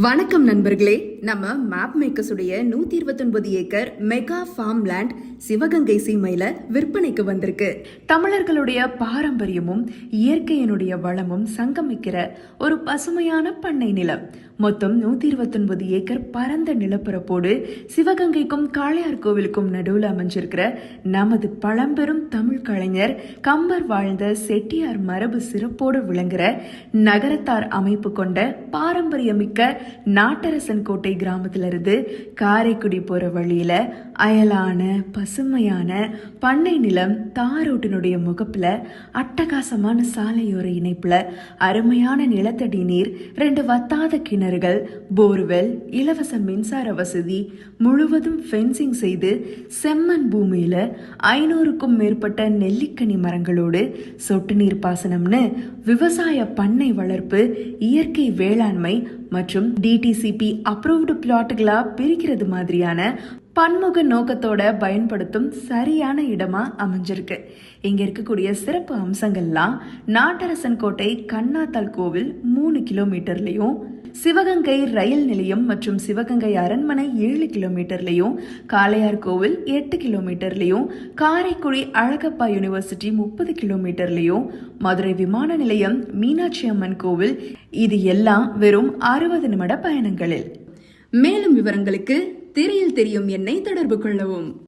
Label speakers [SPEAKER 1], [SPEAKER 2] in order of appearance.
[SPEAKER 1] வணக்கம் நண்பர்களே. நம்ம மேப் மேக்கர்ஸுடைய நூத்தி இருபத்தொன்பது acre mega farm land Sivagangai சீமையில விற்பனைக்கு வந்திருக்கு. தமிழர்களுடைய பாரம்பரியமும் இயற்கையினுடைய வளமும் சங்கமிக்கிற ஒரு பசுமையான பண்ணை நிலம். மொத்தம் நூத்தி இருபத்தொன்பது ஏக்கர் பரந்த நிலப்பரப்போடு சிவகங்கைக்கும் காளையார் கோவிலுக்கும் நடுவில் அமைஞ்சிருக்கிற நமது பழம்பெரும் தமிழ் கலைஞர் கம்பர் வாழ்ந்த செட்டியார் மரபு சிறப்போடு விளங்குற நகரத்தார் அமைப்பு கொண்ட பாரம்பரியமிக்க நாட்டரசன் கோட்டை கிராமத்திலிருந்து காரைக்குடி போற வழியில அயலான பசுமையான பண்ணை நிலம் தாரோட்டினுடைய முகப்புல அட்டகாசமான சாலையோர இணைப்புல அருமையான நிலத்தடி நீர் ரெண்டு வத்தாத கிணறு கிணறுகள் போர்வெல் இலவச மின்சார வசதி முழுவதும் ஃபென்சிங் செய்து செம்மண் பூமியில் ஐநூறுக்கும் மேற்பட்ட நெல்லிக்கனி மரங்களோடு சொட்டு நீர் பாசனம்னு விவசாய பண்ணை வளர்ப்பு இயற்கை வேளாண்மை மற்றும் டிடிசிபி அப்ரூவ்டு பிளாட்டுகளாக பிரிக்கிறது மாதிரியான பன்முக நோக்கத்தோட பயன்படுத்தும் சரியான இடமா அமைஞ்சிருக்கு. இங்க இருக்கக்கூடிய சிறப்பு அம்சங்கள்லாம் நாட்டரசன் கோட்டை கண்ணாத்தால் கோவில் மூணு கிலோமீட்டர்லயும் சிவகங்கை ரயில் நிலையம் மற்றும் சிவகங்கை அரண்மனை ஏழு கிலோமீட்டர்லையும் காளையார் கோவில் எட்டு கிலோமீட்டர்லையும் காரைக்குடி அழகப்பா யூனிவர்சிட்டி முப்பது கிலோமீட்டர்லையும் மதுரை விமான நிலையம் மீனாட்சி அம்மன் கோவில் இது எல்லாம் வெறும் அறுபது நிமிட பயணங்களில். மேலும் விவரங்களுக்கு திரையில் தெரியும் என்னை தொடர்பு கொள்ளவும்.